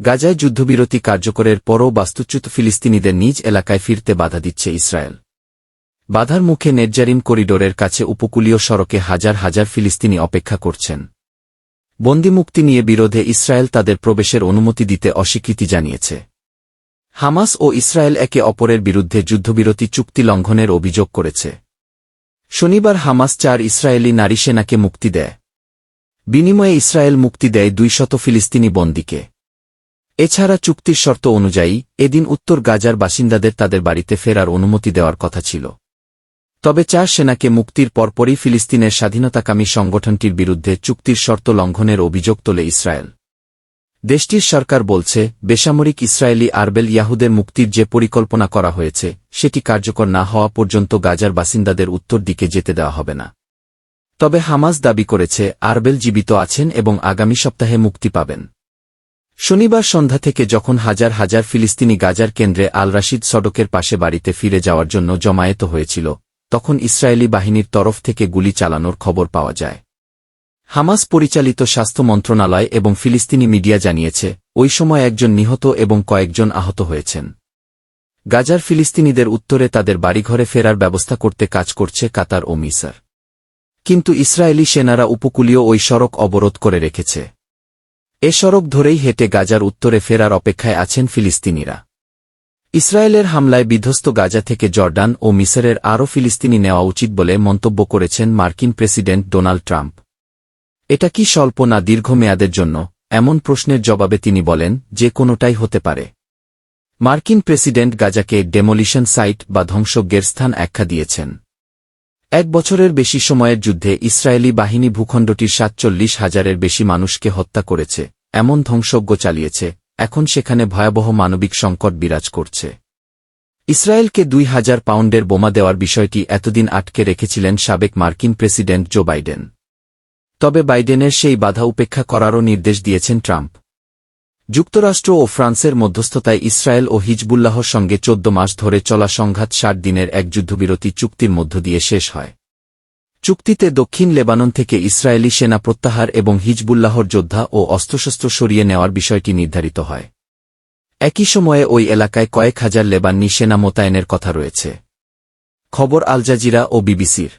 গাজায় যুদ্ধবিরতি কার্যকরের পরও বাস্তুচ্যুত ফিলিস্তিনিদের নিজ এলাকায় ফিরতে বাধা দিচ্ছে ইসরায়েল। বাধার মুখে নেটজারিম করিডোরের কাছে উপকূলীয় সড়কে হাজার হাজার ফিলিস্তিনি অপেক্ষা করছেন। বন্দিমুক্তি নিয়ে বিরোধে ইসরায়েল তাদের প্রবেশের অনুমতি দিতে অস্বীকৃতি জানিয়েছে। হামাস ও ইসরায়েল একে অপরের বিরুদ্ধে যুদ্ধবিরতি চুক্তি লঙ্ঘনের অভিযোগ করেছে। শনিবার হামাস চার ইসরায়েলি নারী সেনাকে মুক্তি দেয়। বিনিময়ে ইসরায়েল মুক্তি দেয় দুইশত ফিলিস্তিনি বন্দীকে। এছাড়া চুক্তির শর্ত অনুযায়ী, এদিন উত্তর গাজার বাসিন্দাদের তাদের বাড়িতে ফেরার অনুমতি দেওয়ার কথা ছিল। তবে চার সেনাকে মুক্তির পরপরই ফিলিস্তিনের স্বাধীনতাকামী সংগঠনটির বিরুদ্ধে চুক্তির শর্ত লঙ্ঘনের অভিযোগ তোলে ইসরায়েল। দেশটির সরকার বলছে, বেসামরিক ইসরায়েলি আরবেল ইয়াহুদের মুক্তির যে পরিকল্পনা করা হয়েছে, সেটি কার্যকর না হওয়া পর্যন্ত গাজার বাসিন্দাদের উত্তর দিকে যেতে দেওয়া হবে না। তবে হামাস দাবি করেছে, আরবেল জীবিত আছেন এবং আগামী সপ্তাহে মুক্তি পাবেন। শনিবার সন্ধ্যা থেকে যখন হাজার হাজার ফিলিস্তিনি গাজার কেন্দ্রে আল রাশিদ সড়কের পাশে বাড়িতে ফিরে যাওয়ার জন্য জমায়েত হয়েছিল, তখন ইসরায়েলি বাহিনীর তরফ থেকে গুলি চালানোর খবর পাওয়া যায়। হামাস পরিচালিত স্বাস্থ্য মন্ত্রণালয় এবং ফিলিস্তিনি মিডিয়া জানিয়েছে, ওই সময় একজন নিহত এবং কয়েকজন আহত হয়েছেন। গাজার ফিলিস্তিনিদের উত্তরে তাদের বাড়িঘরে ফেরার ব্যবস্থা করতে কাজ করছে কাতার ও মিসার। কিন্তু ইসরায়েলি সেনারা উপকূলীয় ওই সড়ক অবরোধ করে রেখেছে। এ সড়ক ধরেই হেঁটে গাজার উত্তরে ফেরার অপেক্ষায় আছেন ফিলিস্তিনিরা। ইসরায়েলের হামলায় বিধ্বস্ত গাজা থেকে জর্ডান ও মিসরের আরও ফিলিস্তিনি নেওয়া উচিত বলে মন্তব্য করেছেন মার্কিন প্রেসিডেন্ট ডোনাল্ড ট্রাম্প। এটা কি স্বল্প না দীর্ঘমেয়াদের জন্য? এমন প্রশ্নের জবাবে তিনি বলেন, যে কোনোটাই হতে পারে। মার্কিন প্রেসিডেন্ট গাজাকে ডেমোলিশন সাইট বা ধ্বংসজ্ঞের স্থান আখ্যা দিয়েছেন। এক বছরের বেশি সময়ের যুদ্ধে ইসরায়েলি বাহিনী ভূখণ্ডটির সাতচল্লিশ হাজারের বেশি মানুষকে হত্যা করেছে, এমন ধ্বংসজ্ঞ চালিয়েছে, এখন সেখানে ভয়াবহ মানবিক সংকট বিরাজ করছে। ইসরায়েলকে দুই হাজার পাউন্ডের বোমা দেওয়ার বিষয়টি এতদিন আটকে রেখেছিলেন সাবেক মার্কিন প্রেসিডেন্ট জো বাইডেন। তবে বাইডেনের সেই বাধা উপেক্ষা করারও নির্দেশ দিয়েছেন ট্রাম্প। যুক্তরাষ্ট্র ও ফ্রান্সের মধ্যস্থতায় ইসরায়েল ও হিজবুল্লাহর সঙ্গে চোদ্দ মাস ধরে চলা সংঘাত ষাট দিনের এক যুদ্ধবিরতি চুক্তির মধ্য দিয়ে শেষ হয়। চুক্তিতে দক্ষিণ লেবানন থেকে ইসরায়েলি সেনা প্রত্যাহার এবং হিজবুল্লাহর যোদ্ধা ও অস্ত্রশস্ত্র সরিয়ে নেওয়ার বিষয়টি নির্ধারিত হয়। একই সময়ে ওই এলাকায় কয়েক হাজার লেবাননি সেনা মোতায়েনের কথা রয়েছে। খবর আল জাজিরা ও বিবিসির।